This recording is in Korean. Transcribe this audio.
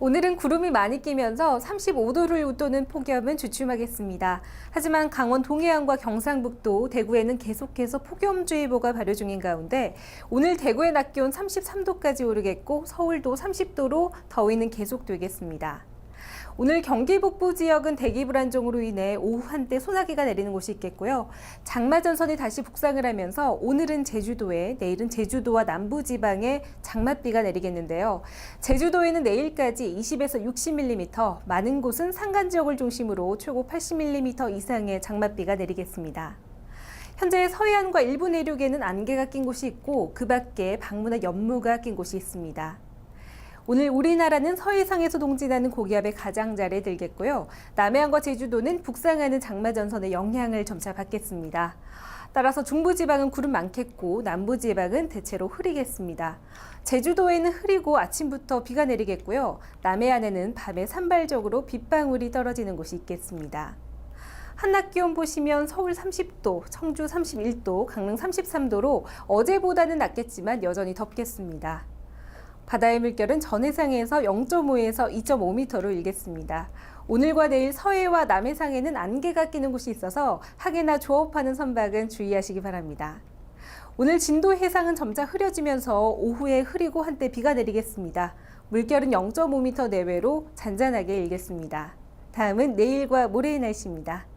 오늘은 구름이 많이 끼면서 35도를 웃도는 폭염은 주춤하겠습니다. 하지만 강원 동해안과 경상북도, 대구에는 계속해서 폭염주의보가 발효 중인 가운데 오늘 대구의 낮 기온 33도까지 오르겠고 서울도 30도로 더위는 계속되겠습니다. 오늘 경기 북부 지역은 대기 불안정으로 인해 오후 한때 소나기가 내리는 곳이 있겠고요. 장마 전선이 다시 북상을 하면서 오늘은 제주도에 내일은 제주도와 남부 지방에 장맛비가 내리겠는데요. 제주도에는 내일까지 20에서 60mm, 많은 곳은 산간 지역을 중심으로 최고 80mm 이상의 장맛비가 내리겠습니다. 현재 서해안과 일부 내륙에는 안개가 낀 곳이 있고 그 밖에 방문화 연무가 낀 곳이 있습니다. 오늘 우리나라는 서해상에서 동진하는 고기압의 가장자리에 들겠고요. 남해안과 제주도는 북상하는 장마전선의 영향을 점차 받겠습니다. 따라서 중부지방은 구름 많겠고 남부지방은 대체로 흐리겠습니다. 제주도에는 흐리고 아침부터 비가 내리겠고요. 남해안에는 밤에 산발적으로 빗방울이 떨어지는 곳이 있겠습니다. 한낮 기온 보시면 서울 30도, 청주 31도, 강릉 33도로 어제보다는 낮겠지만 여전히 덥겠습니다. 바다의 물결은 전 해상에서 0.5에서 2.5m로 일겠습니다. 오늘과 내일 서해와 남해상에는 안개가 끼는 곳이 있어서 항해나 조업하는 선박은 주의하시기 바랍니다. 오늘 진도 해상은 점차 흐려지면서 오후에 흐리고 한때 비가 내리겠습니다. 물결은 0.5m 내외로 잔잔하게 일겠습니다. 다음은 내일과 모레의 날씨입니다.